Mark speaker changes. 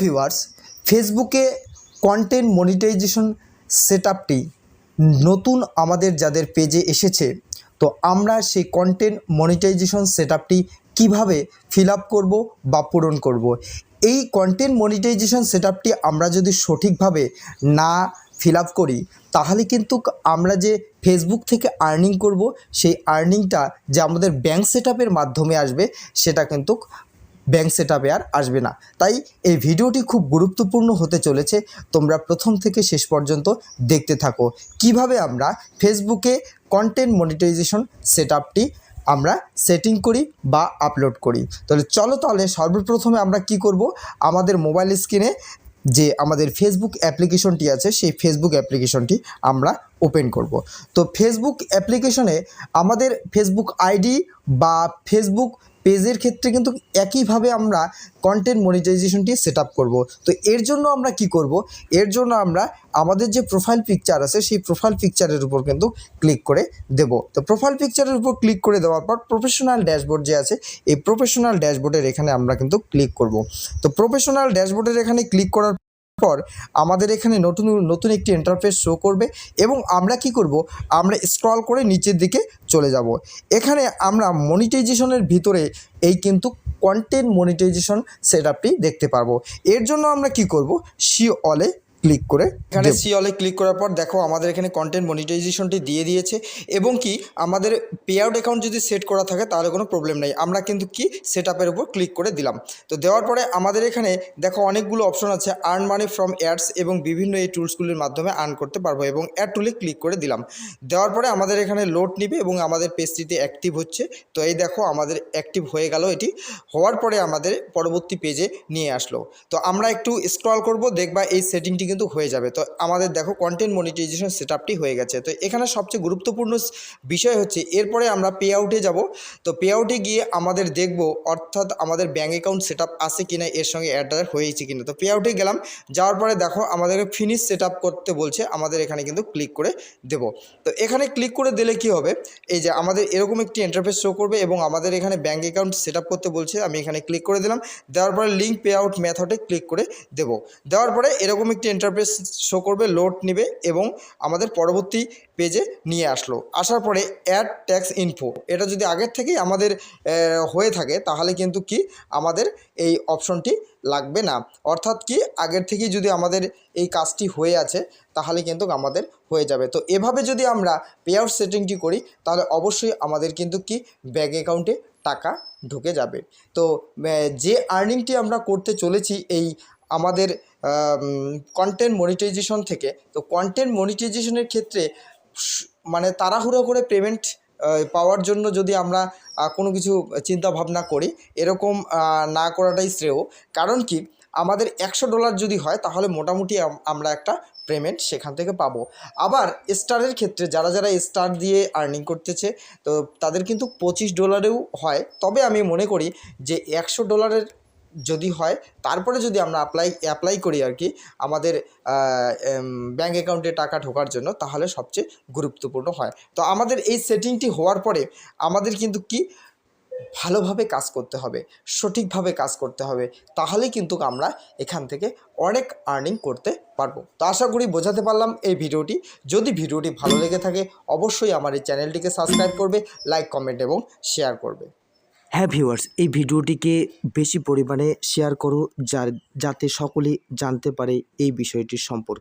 Speaker 1: Viewers ফেসবুকে content monetization সেটআপটি নতুন আমাদের যাদের পেজে এসেছে, তো আমরা সেই কন্টেন্ট মনিটাইজেশন সেটআপটি কীভাবে ফিল আপ করব বা পূরণ করব। এই কন্টেন্ট মনিটাইজেশন সেটআপটি আমরা যদি সঠিকভাবে না ফিল আপ করি, তাহলে কিন্তু আমরা যে ফেসবুক থেকে আর্নিং করব, সেই আর্নিংটা যে আমাদের ব্যাঙ্ক সেটআপের মাধ্যমে আসবে, সেটা কিন্তু ব্যাঙ্ক সেটআপে আর আসবে না। তাই এই ভিডিওটি খুব গুরুত্বপূর্ণ হতে চলেছে। তোমরা প্রথম থেকে শেষ পর্যন্ত দেখতে থাকো। কীভাবে আমরা ফেসবুকে কন্টেন্ট মনিটাইজেশন সেটআপটি আমরা সেটিং করি বা আপলোড করি? তাহলে চলো তাহলে সর্বপ্রথমে আমরা কি করব? আমাদের মোবাইল স্ক্রিনে যে আমাদের ফেসবুক অ্যাপ্লিকেশনটি আছে, সেই ফেসবুক অ্যাপ্লিকেশনটি আমরা ওপেন করব। তো ফেসবুক অ্যাপ্লিকেশনে আমাদের ফেসবুক আইডি বা ফেসবুক পেজের ক্ষেত্রে কিন্তু একইভাবে আমরা কন্টেন্ট মনিটাইজেশনটি সেট আপ করব। তো এর জন্য আমরা কি করব? এর জন্য আমরা আমাদের যে প্রোফাইল পিকচার আছে, সেই প্রোফাইল পিকচারের উপর কিন্তু ক্লিক করে দেব। তো প্রোফাইল পিকচারের উপর ক্লিক করে দেওয়ার পর প্রফেশনাল ড্যাশবোর্ড যে আছে, এই প্রফেশনাল ড্যাশবোর্ডের এখানে আমরা কিন্তু ক্লিক করব। তো প্রফেশনাল ড্যাশবোর্ডের এখানে ক্লিক করার পর আমাদের এখানে নতুন নতুন একটি ইন্টারফেস শো করবে এবং আমরা কি করব? আমরা স্ক্রল করে নিচের দিকে চলে যাব। এখানে আমরা মনিটাইজেশনের ভিতরে এই কিন্তু কন্টেন্ট মনিটাইজেশন সেট দেখতে পারব। এর জন্য আমরা কি করব? সি অলে ক্লিক করে এখানে সি অলে ক্লিক করার পর দেখো আমাদের এখানে কন্টেন্ট মনিটাইজেশনটি দিয়ে দিয়েছে এবং কি আমাদের পে আউট অ্যাকাউন্ট যদি সেট করা থাকে তাহলে কোনো প্রবলেম নেই। আমরা কিন্তু কি সেট আপের উপর ক্লিক করে দিলাম। তো দেওয়ার পরে আমাদের এখানে দেখো অনেকগুলো অপশন আছে আর্ন মানি ফ্রম অ্যাডস এবং বিভিন্ন এই টুলসগুলির মাধ্যমে আর্ন করতে পারব এবং অ্যাড টুলে ক্লিক করে দিলাম। দেওয়ার পরে আমাদের এখানে লোড নিবে এবং আমাদের পেজটিতে অ্যাক্টিভ হচ্ছে। তো এই দেখো আমাদের অ্যাক্টিভ হয়ে গেল এটি। হওয়ার পরে আমাদের পরবর্তী পেজে নিয়ে আসলো। তো আমরা একটু স্ক্রল করব দেখবা এই সেটিংটি কিন্তু হয়ে যাবে। তো আমাদের দেখো কন্টেন্ট মনিটাইজেশন সেটআপটি হয়ে গেছে। তো এখানে সবচেয়ে গুরুত্বপূর্ণ বিষয় হচ্ছে, এরপরে আমরা পে আউটে যাব। তো পে আউটে গিয়ে আমাদের দেখব, অর্থাৎ আমাদের ব্যাঙ্ক অ্যাকাউন্ট সেট আছে কিনা, এর সঙ্গে অ্যাডার হয়েছে কিনা। তো পে আউটে গেলাম, যাওয়ার পরে দেখো আমাদেরকে ফিনিশ সেট করতে বলছে, আমাদের এখানে কিন্তু ক্লিক করে দেব। তো এখানে ক্লিক করে দিলে কি হবে? এই যে আমাদের এরকম একটি ইন্টারফেস শো করবে এবং আমাদের এখানে ব্যাঙ্ক অ্যাকাউন্ট সেট করতে বলছে, আমি এখানে ক্লিক করে দিলাম। দেওয়ার পরে লিঙ্ক পে আউট মেথডে ক্লিক করে দেব। দেওয়ার পরে এরকম একটি ইন্টারফেস শো করবে লোড নেবে এবং আমাদের পরবর্তী পেজে নিয়ে আসলো। আসার পরে অ্যাড ট্যাক্স ইনফো এটা যদি আগের থেকেই আমাদের হয়ে থাকে, তাহলে কিন্তু কি আমাদের এই অপশনটি লাগবে না। অর্থাৎ কি আগের থেকেই যদি আমাদের এই কাজটি হয়ে আছে, তাহলে কিন্তু আমাদের হয়ে যাবে। তো এভাবে যদি আমরা পে আউট সেটিংটি করি, তাহলে অবশ্যই আমাদের কিন্তু কি ব্যাঙ্ক অ্যাকাউন্টে টাকা ঢুকে যাবে। তো যে আর্নিংটি আমরা করতে চলেছি এই আমাদের কন্টেন্ট মনিটাইজেশন থেকে, তো কন্টেন্ট মনিটাইজেশনের ক্ষেত্রে মানে তাড়াহুড়ো করে পেমেন্ট পাওয়ার জন্য যদি আমরা কোনো কিছু চিন্তা ভাবনা করি, এরকম না করাটাই শ্রেয়। কারণ কি? আমাদের একশো ডলার যদি হয়, তাহলে মোটামুটি আমরা একটা পেমেন্ট সেখান থেকে পাবো। আবার স্টারের ক্ষেত্রে, যারা যারা স্টার দিয়ে আর্নিং করতেছে, তো তাদের কিন্তু পঁচিশ ডলারেও হয়। তবে আমি মনে করি যে একশো ডলারের যদি হয়, তারপরে যদি আমরা অ্যাপ্লাই অ্যাপ্লাই করি আর কি, আমাদের ব্যাঙ্ক অ্যাকাউন্টে টাকা ঢোকার জন্য, তাহলে সবচেয়ে গুরুত্বপূর্ণ হয়। তো আমাদের এই সেটিংটি হওয়ার পরে, আমাদের কিন্তু কি? ভালোভাবে কাজ করতে হবে, সঠিকভাবে কাজ করতে হবে, তাহলেই কিন্তু আমরা এখান থেকে অনেক আর্নিং করতে পারব। তো আশা করি বোঝাতে পারলাম এই ভিডিওটি। যদি ভিডিওটি ভালো লেগে থাকে, অবশ্যই আমার এই চ্যানেলটিকে সাবস্ক্রাইব করবে লাইক কমেন্ট এবং শেয়ার করবে।
Speaker 2: হ্যাঁ ভিউয়ার্স, এই ভিডিওটিকে বেশি পরিমাণে শেয়ার করো, যার যাতে সকলে জানতে পারে এই বিষয়টির সম্পর্কে।